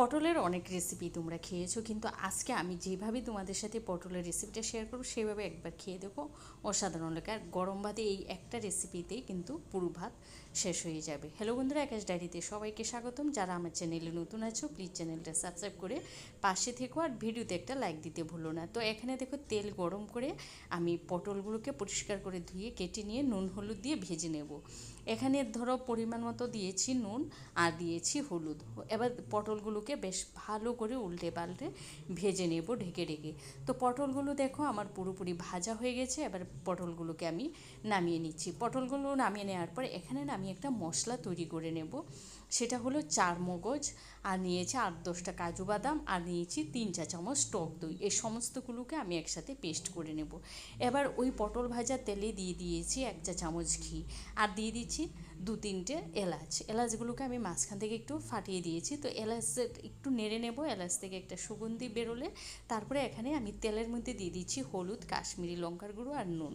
পটলের অনেক রেসিপি তোমরা খেয়েছো, কিন্তু আজকে আমি যেভাবে তোমাদের সাথে পটলের রেসিপিটা শেয়ার করব, সেভাবে একবার খেয়ে দেখো। অসাধারণ লাগে। আর গরম ভাতে এই একটা রেসিপিতেই কিন্তু পুরো ভাত শেষ হয়ে যাবে। হ্যালো বন্ধুরা, আকাশ ডায়েরিতে সবাইকে স্বাগতম। যারা আমার চ্যানেলে নতুন আছো প্লিজ চ্যানেলটা সাবস্ক্রাইব করে পাশে থেকো আর ভিডিওতে একটা লাইক দিতে ভুলো না। তো এখানে দেখো তেল গরম করে আমি পটলগুলোকে পরিষ্কার করে ধুয়ে, কেটে নিয়ে নুন হলুদ দিয়ে ভেজে নেব। এখানে ধরো পরিমাণ মতো দিয়েছি নুন আর দিয়েছি হলুদ। এবার পটলগুলোকে বেশ ভালো করে উল্টে পাল্টে ভেজে নেব ঢেকে ঢেকে। তো পটলগুলো দেখো আমার পুরোপুরি ভাজা হয়ে গেছে, এবার পটলগুলোকে আমি নামিয়ে নিচ্ছি। পটলগুলো নামিয়ে নেওয়ার পর এখানে আমি একটা মশলা তৈরি করে নেব। সেটা হলো চার মগজ আর নিয়েছি আট দশটা কাজু বাদাম, আর নিয়েছি তিন চা চামচ টক দই। এই সমস্তগুলোকে আমি একসাথে পেস্ট করে নেব। এবার ওই পটল ভাজা তেলে দিয়ে দিয়েছি এক চা চামচ ঘি, আর দিয়ে দিচ্ছি দু তিনটে এলাচ। এলাচগুলোকে আমি মাঝখান থেকে একটু ফাটিয়ে দিয়েছি। তো এলাচ একটু নেড়ে নেব, এলাচ থেকে একটা সুগন্ধি বেরোলে তারপরে এখানে আমি তেলের মধ্যে দিয়ে দিচ্ছি হলুদ, কাশ্মীরি লঙ্কার গুঁড়ো আর নুন।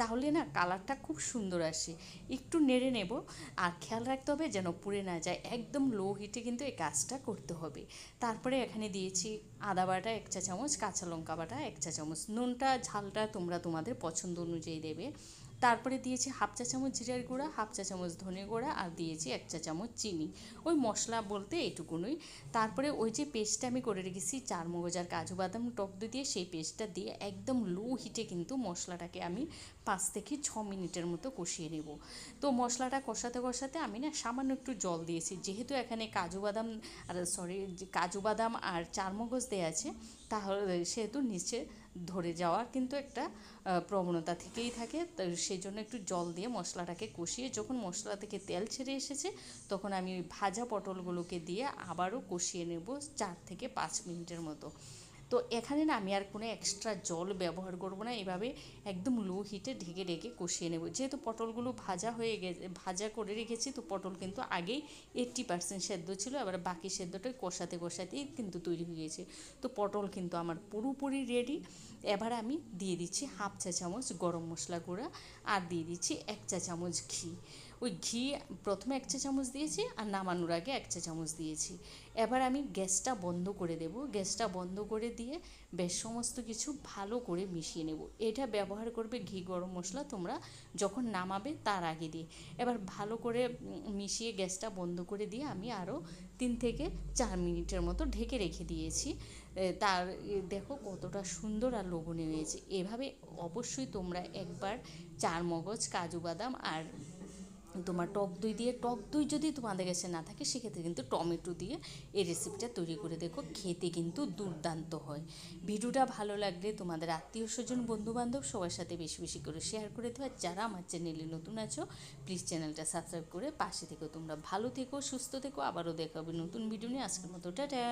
তাহলে না কালারটা খুব সুন্দর আসে। একটু নেড়ে নেব আর খেয়াল রাখতে হবে যেন পুড়ে না যায়। একদম লো হিটে কিন্তু এই কাজটা করতে হবে। তারপরে এখানে দিয়েছি আদা বাটা এক চা চামচ কাঁচা লঙ্কা বাটা এক চা চামচ নুনটা, ঝালটা তোমরা তোমাদের পছন্দ অনুযায়ী দেবে। তারপরে দিয়েছি হাফ চা চামচ জিরার গুঁড়া, হাফ চা চামচ ধনে গুঁড়া আর দিয়েছি এক চা চামচ চিনি। ওই মশলা বলতে এইটুকুনই। তারপরে ওই যে পেস্টটা আমি করে রেখেছি, চার মগজ আর কাজু বাদাম টক দই দিয়ে সেই পেস্টটা দিয়ে একদম লো হিটে কিন্তু মশলাটাকে আমি পাঁচ থেকে ছ মিনিটের মতো কষিয়ে নেব। তো মশলাটা কষাতে কষাতে আমি না সামান্য একটু জল দিয়েছি। যেহেতু এখানে কাজু বাদাম আর সরি কাজু বাদাম আর চার মগজ দেওয়া আছে, তাহলে সেহেতু নিচে ধরে যাওয়া কিন্তু একটা প্রবণতা থেকেই থাকে। সেই জন্য একটু জল দিয়ে মশলাটাকে কষিয়ে যখন মশলা থেকে তেল ছেড়ে এসেছে, তখন আমি ভাজা পটলগুলোকে দিয়ে আবারও কষিয়ে নেব চার থেকে পাঁচ মিনিটের মতো। তো এখানে না আমি আর কোনো এক্সট্রা জল ব্যবহার করব না, এভাবে একদম লো হিটে ঢেকে ঢেকে কষিয়ে নেব। যেহেতু পটলগুলো ভাজা হয়ে গেছে, ভাজা করে রেখেছি, তো পটল কিন্তু আগেই এইট্টি পার্সেন্ট সেদ্ধ ছিল, এবার বাকি সেদ্ধটা কষাতে কষাতেই কিন্তু তৈরি হয়ে গেছে। তো পটল কিন্তু আমার পুরোপুরি রেডি এবার আমি দিয়ে দিচ্ছি হাফ চা চামচ গরম মশলা গুঁড়া আর দিয়ে দিচ্ছি এক চা চামচ ঘি। ওই ঘি প্রথমে এক চা চামচ দিয়েছি আর নামানোর আগে এক চা চামচ দিয়েছি। এবার আমি গ্যাসটা বন্ধ করে দেব। গ্যাসটা বন্ধ করে দিয়ে বেশ সমস্ত কিছু ভালো করে মিশিয়ে নেব। এটা ব্যবহার করবে ঘি গরম মশলা তোমরা যখন নামাবে তার আগে দিয়ে। এবার ভালো করে মিশিয়ে গ্যাসটা বন্ধ করে দিয়ে আমি আরও তিন থেকে চার মিনিটের মতো ঢেকে রেখে দিয়েছি। তার দেখো কতটা সুন্দর আর লোভনীয় হয়েছে। এভাবে অবশ্যই তোমরা একবার চার মগজ কাজু বাদাম আর তোমার টক দই দিয়ে, টক দই যদি তোমাদের কাছে না থাকে, সেক্ষেত্রে কিন্তু টমেটো দিয়ে এই রেসিপিটা তৈরি করে দেখো, খেতে কিন্তু দুর্দান্ত হয়। ভিডিওটা ভালো লাগলে তোমাদের আত্মীয় স্বজন, বন্ধুবান্ধব সবার সাথে বেশি বেশি করে শেয়ার করে দেওয়া যারা আমার চ্যানেলে নতুন আছো প্লিজ চ্যানেলটা সাবস্ক্রাইব করে পাশে থেকো তোমরা ভালো থেকো, সুস্থ থেকো। আবারও দেখাবে নতুন ভিডিও নিয়ে। আজকের মতো, টাটা!